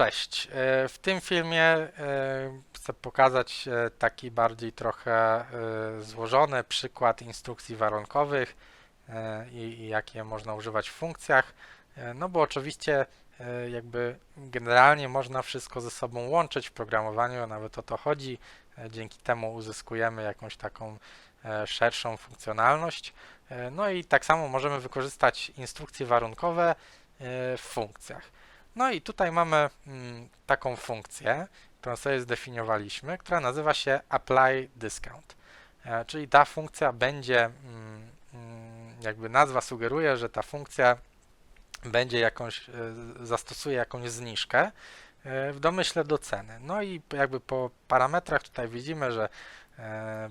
Cześć. E, W tym filmie e, chcę pokazać e, taki bardziej trochę złożony przykład instrukcji warunkowych i i jakie można używać w funkcjach. No bo oczywiście jakby generalnie można wszystko ze sobą łączyć w programowaniu, nawet o to chodzi. Dzięki temu uzyskujemy jakąś taką szerszą funkcjonalność. No i tak samo możemy wykorzystać instrukcje warunkowe w funkcjach. No i tutaj mamy mm, taką funkcję, którą sobie zdefiniowaliśmy, która nazywa się apply discount. E, czyli ta funkcja będzie, mm, mm, jakby nazwa sugeruje, że ta funkcja będzie jakąś, e, zastosuje jakąś zniżkę e, w domyśle do ceny. No i jakby po parametrach tutaj widzimy, że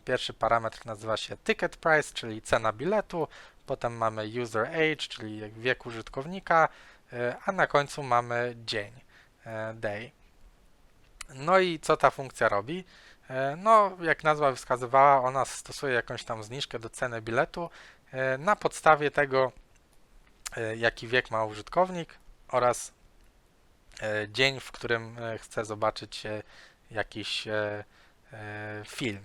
pierwszy parametr nazywa się ticket price, czyli cena biletu, potem mamy user age, czyli wiek użytkownika, a na końcu mamy dzień, e, day. No i co ta funkcja robi? E, No, jak nazwa wskazywała, ona stosuje jakąś tam zniżkę do ceny biletu e, na podstawie tego, e, jaki wiek ma użytkownik oraz e, dzień, w którym e, chce zobaczyć e, jakiś e, e, film.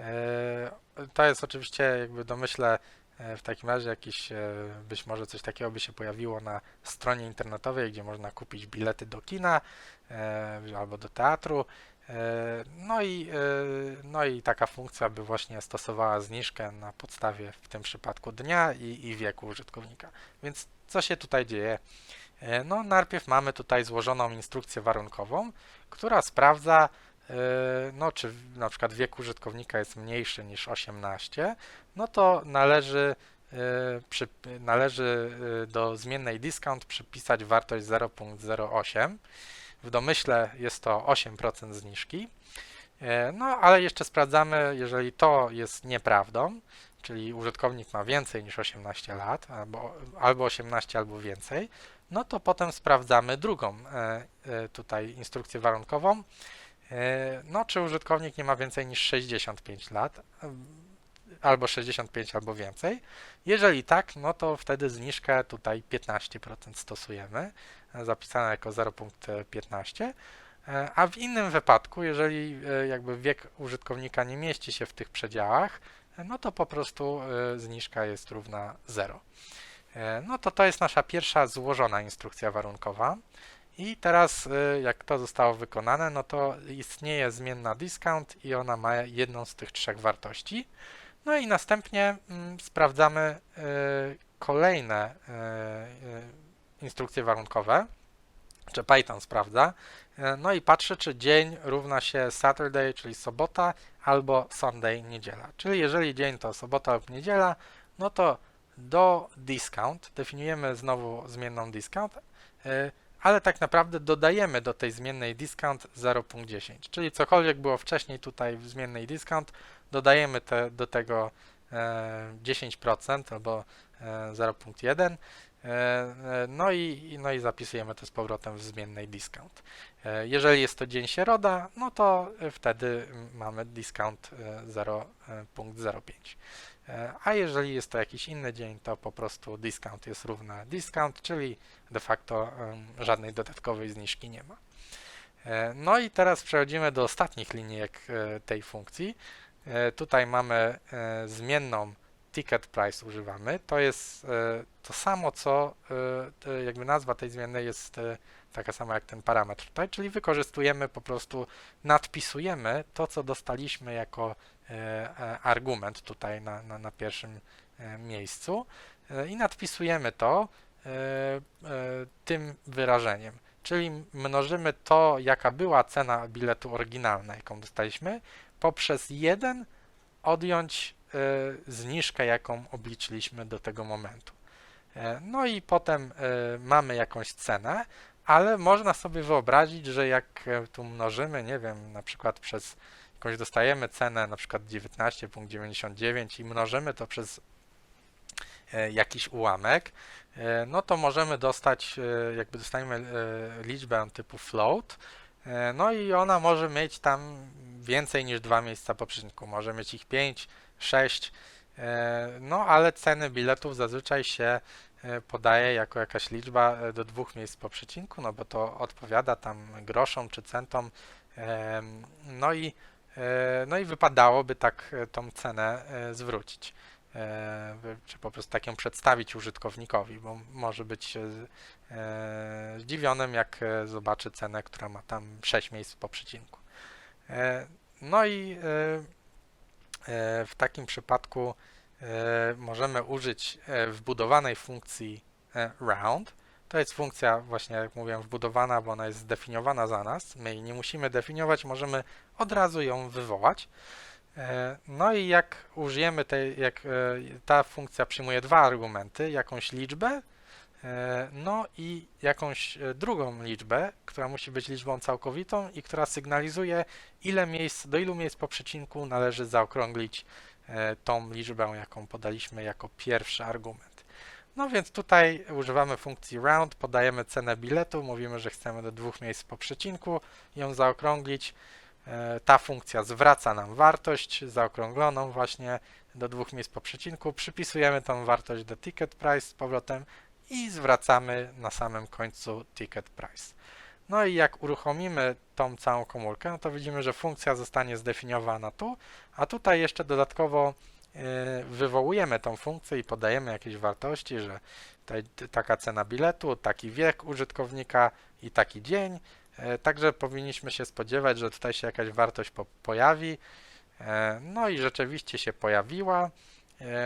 E, To jest oczywiście jakby domyślę e, w takim razie jakiś, e, być może coś takiego by się pojawiło na stronie internetowej, gdzie można kupić bilety do kina e, albo do teatru. E, No i, e, no i taka funkcja by właśnie stosowała zniżkę na podstawie w tym przypadku dnia i, i wieku użytkownika. Więc co się tutaj dzieje? E, No, najpierw mamy tutaj złożoną instrukcję warunkową, która sprawdza, e, no, czy na przykład wiek użytkownika jest mniejszy niż 18, no to należy, e, przy, należy e, do zmiennej discount przypisać wartość 0.08. W domyśle jest to 8% zniżki. E, No, ale jeszcze sprawdzamy, jeżeli to jest nieprawdą, czyli użytkownik ma więcej niż 18 lat, albo, albo 18, albo więcej, no to potem sprawdzamy drugą e, e, tutaj instrukcję warunkową. E, No, czy użytkownik nie ma więcej niż 65 lat, albo 65, albo więcej. Jeżeli tak, no to wtedy zniżkę tutaj 15% stosujemy, e, zapisane jako 0.15. E, A w innym wypadku, jeżeli jakby wiek użytkownika nie mieści się w tych przedziałach, no to po prostu zniżka jest równa 0. E, No to to jest nasza pierwsza złożona instrukcja warunkowa. I teraz, e, jak to zostało wykonane, no to istnieje zmienna discount i ona ma jedną z tych trzech wartości. No i następnie mm, sprawdzamy e, kolejne e, instrukcje warunkowe, czy Python sprawdza. No i patrzy, czy dzień równa się Saturday, czyli sobota, albo Sunday, niedziela. Czyli jeżeli dzień to sobota lub niedziela, no to do discount definiujemy znowu zmienną discount, ale tak naprawdę dodajemy do tej zmiennej discount 0.10, czyli cokolwiek było wcześniej tutaj w zmiennej discount, dodajemy te, do tego e, 10% albo e, 0.1 e, e, no i, no i zapisujemy to z powrotem w zmiennej discount. Jeżeli jest to dzień sieroda, no to wtedy mamy discount e, 0.05. E, A jeżeli jest to jakiś inny dzień, to po prostu discount jest równa discount, czyli de facto żadnej dodatkowej zniżki nie ma. E, No i teraz przechodzimy do ostatnich linijek e, tej funkcji. Tutaj mamy zmienną ticket price używamy. To jest to samo, co jakby nazwa tej zmiennej jest taka sama jak ten parametr tutaj, czyli wykorzystujemy po prostu, nadpisujemy to, co dostaliśmy jako e, e, argument tutaj na, na, na pierwszym e, miejscu i nadpisujemy to tym wyrażeniem. Czyli mnożymy to, jaka była cena biletu oryginalna, jaką dostaliśmy, poprzez 1 odjąć zniżkę, jaką obliczyliśmy do tego momentu. No i potem mamy jakąś cenę, ale można sobie wyobrazić, że jak e, tu mnożymy, nie wiem, na przykład przez jakąś dostajemy cenę, na przykład 19,99 i mnożymy to przez e, jakiś ułamek, e, no to możemy dostać, jakby dostaniemy e, liczbę typu float, no i ona może mieć tam więcej niż dwa miejsca po może mieć ich 5, 6, e, no ale ceny biletów zazwyczaj się podaję jako jakaś liczba e, do dwóch miejsc po przecinku, no bo to odpowiada tam groszom czy centom. Em, No i, e, no i wypadałoby tak e, tą cenę e, zwrócić, e, czy po prostu tak ją przedstawić użytkownikowi, bo może być e, e, zdziwionym, jak e, zobaczy cenę, która ma tam 6 miejsc po przecinku. E, No i e, e, w takim przypadku e, możemy użyć e, wbudowanej funkcji e, round. To jest funkcja właśnie, jak mówiłem, wbudowana, bo ona jest zdefiniowana za nas. My jej nie musimy definiować, możemy od razu ją wywołać. E, No i jak użyjemy tej, jak e, ta funkcja przyjmuje dwa argumenty, jakąś liczbę, e, no i jakąś e, drugą liczbę, która musi być liczbą całkowitą i która sygnalizuje, ile miejsc, do ilu miejsc po przecinku należy zaokrąglić e, tą liczbę, jaką podaliśmy jako pierwszy argument. No więc tutaj używamy funkcji round, podajemy cenę biletu, mówimy, że chcemy do dwóch miejsc po przecinku ją zaokrąglić. E, Ta funkcja zwraca nam wartość zaokrągloną właśnie do dwóch miejsc po przecinku. Przypisujemy tą wartość do ticket price z powrotem i zwracamy na samym końcu ticket price. No i jak uruchomimy tą całą komórkę, no to widzimy, że funkcja zostanie zdefiniowana tu, a tutaj jeszcze dodatkowo e, wywołujemy tą funkcję i podajemy jakieś wartości, że taka cena biletu, taki wiek użytkownika i taki dzień. E, Także powinniśmy się spodziewać, że tutaj się jakaś wartość po pojawi. E, No i rzeczywiście się pojawiła.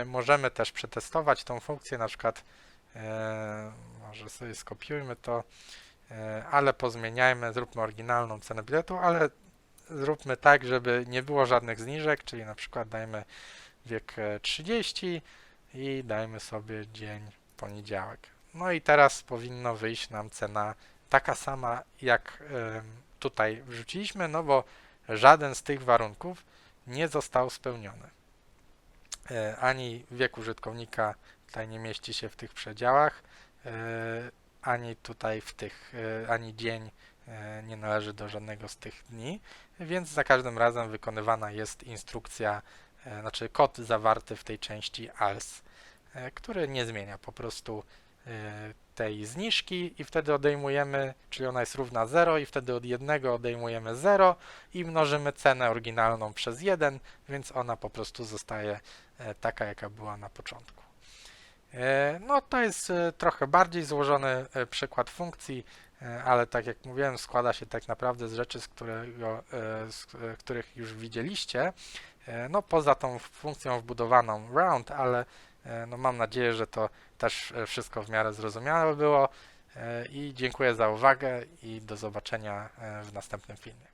Możemy też przetestować tą funkcję, na przykład może sobie skopiujmy to, ale pozmieniajmy, zróbmy oryginalną cenę biletu, ale zróbmy tak, żeby nie było żadnych zniżek, czyli na przykład dajmy wiek e, 30 i dajmy sobie dzień poniedziałek. No i teraz powinno wyjść nam cena taka sama, jak tutaj wrzuciliśmy, no bo żaden z tych warunków nie został spełniony. E, Ani wiek użytkownika tutaj nie mieści się w tych przedziałach, e, ani tutaj w tych, e, ani dzień e, nie należy do żadnego z tych dni, więc za każdym razem wykonywana jest instrukcja, e, znaczy kod zawarty w tej części e, który nie zmienia po prostu tej zniżki i wtedy odejmujemy, czyli ona jest równa 0 i wtedy od jednego odejmujemy 0 i mnożymy cenę oryginalną przez 1, więc ona po prostu zostaje taka, jaka była na początku. E, No to jest e, trochę bardziej złożony e, przykład funkcji, ale tak jak mówiłem, składa się tak naprawdę z rzeczy, z, którego, z których już widzieliście. No poza tą funkcją wbudowaną round, ale no mam nadzieję, że to też wszystko w miarę zrozumiałe było. I dziękuję za uwagę i do zobaczenia w następnym filmie.